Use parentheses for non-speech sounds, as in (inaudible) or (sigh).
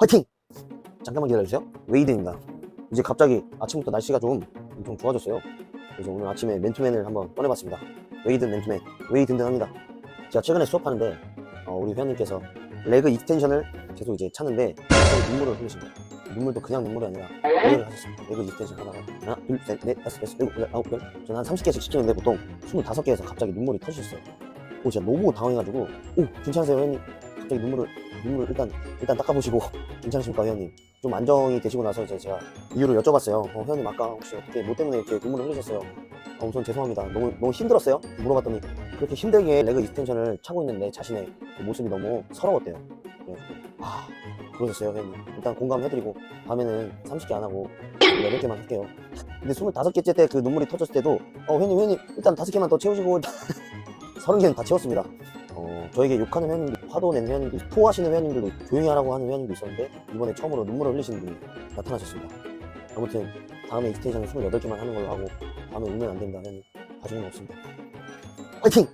화이팅! 잠깐만 기다려주세요. 웨이드입니다. 이제 갑자기 아침부터 날씨가 좀 엄청 좋아졌어요. 그래서 오늘 아침에 맨투맨을 한번 꺼내봤습니다. 웨이드 맨투맨. 웨이 든든합니다. 제가 최근에 수업하는데 어, 우리 회원님께서 레그 익스텐션을 계속 이제 찾는데 눈물을 흘리십니다. 눈물도 그냥 눈물이 아니라 오해를 하셨습니다. 레그 익스텐션 하다가 하나, 둘, 셋, 넷, 다섯, 여섯, 일곱, 여덟, 아홉, 열 저는 한 30개씩 시키는데 보통 25개에서 갑자기 눈물이 터지셨어요. 오, 진짜 너무 당황해가지고 오, 괜찮으세요, 회원님? 갑자기 눈물을 눈물을 일단 일단 닦아보시고 (laughs) 괜찮으십니까 회원님? 좀 안정이 되시고 나서 이제 제가 이유를 여쭤봤어요. 어, 회원님 아까 혹시 어떻게 뭐 때문에 이렇게 눈물을 흘리셨어요? 어, 우선 죄송합니다. 너무 너무 힘들었어요. 물어봤더니 그렇게 힘들게 레그 익스텐션을 차고 있는데 자신의 그 모습이 너무 서러웠대요. 그래가지고 아 그러셨어요 회원님. 일단 공감해드리고 다음에는 30개 안 하고 8개만 할게요. 근데 25개째 때 그 눈물이 터졌을 때도 어 회원님 회원님 일단 5개만 더 채우시고 (laughs) 30개는 다 채웠습니다. 어, 저에게 욕하는 회원님도, 화도 내는 회원님도, 토하시는 회원님들도 조용히 하라고 하는 회원님도 있었는데, 이번에 처음으로 눈물을 흘리시는 분이 나타나셨습니다. 아무튼, 다음에 익스텐션은 28개만 하는 걸로 하고, 다음에 울면 안 됩니다, 회원님. 봐주는 거 없습니다. 화이팅!